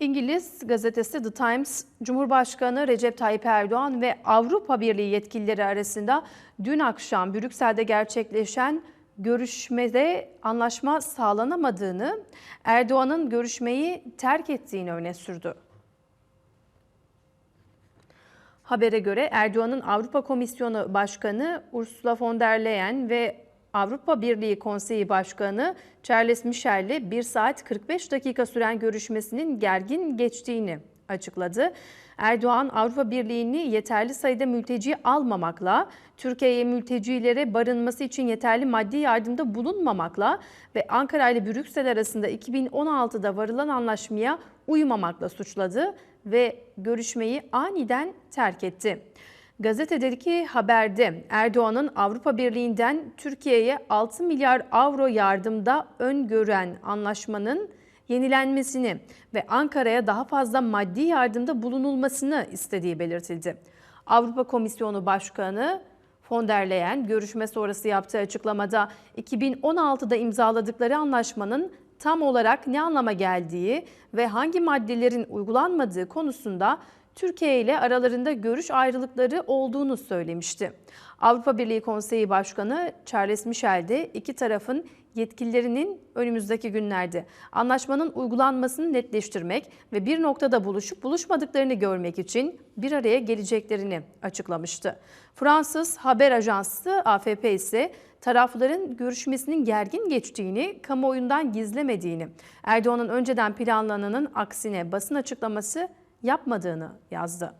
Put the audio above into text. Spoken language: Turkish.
İngiliz gazetesi The Times, Cumhurbaşkanı Recep Tayyip Erdoğan ve Avrupa Birliği yetkilileri arasında dün akşam Brüksel'de gerçekleşen görüşmede anlaşma sağlanamadığını, Erdoğan'ın görüşmeyi terk ettiğini öne sürdü. Habere göre Erdoğan'ın Avrupa Komisyonu Başkanı Ursula von der Leyen ve Avrupa Birliği Konseyi Başkanı Charles Michel'le 1 saat 45 dakika süren görüşmesinin gergin geçtiğini açıkladı. Erdoğan Avrupa Birliği'ni yeterli sayıda mülteci almamakla, Türkiye'ye mültecilere barınması için yeterli maddi yardımda bulunmamakla ve Ankara ile Brüksel arasında 2016'da varılan anlaşmaya uymamakla suçladı ve görüşmeyi aniden terk etti. Gazetedeki haberde Erdoğan'ın Avrupa Birliği'nden Türkiye'ye 6 milyar avro yardımda öngören anlaşmanın yenilenmesini ve Ankara'ya daha fazla maddi yardımda bulunulmasını istediği belirtildi. Avrupa Komisyonu Başkanı von der Leyen görüşme sonrası yaptığı açıklamada 2016'da imzaladıkları anlaşmanın tam olarak ne anlama geldiği ve hangi maddelerin uygulanmadığı konusunda Türkiye ile aralarında görüş ayrılıkları olduğunu söylemişti. Avrupa Birliği Konseyi Başkanı Charles Michel de iki tarafın yetkililerinin önümüzdeki günlerde anlaşmanın uygulanmasını netleştirmek ve bir noktada buluşup buluşmadıklarını görmek için bir araya geleceklerini açıklamıştı. Fransız haber ajansı AFP ise tarafların görüşmesinin gergin geçtiğini, kamuoyundan gizlemediğini, Erdoğan'ın önceden planlananın aksine basın açıklaması yapmadığını yazdı.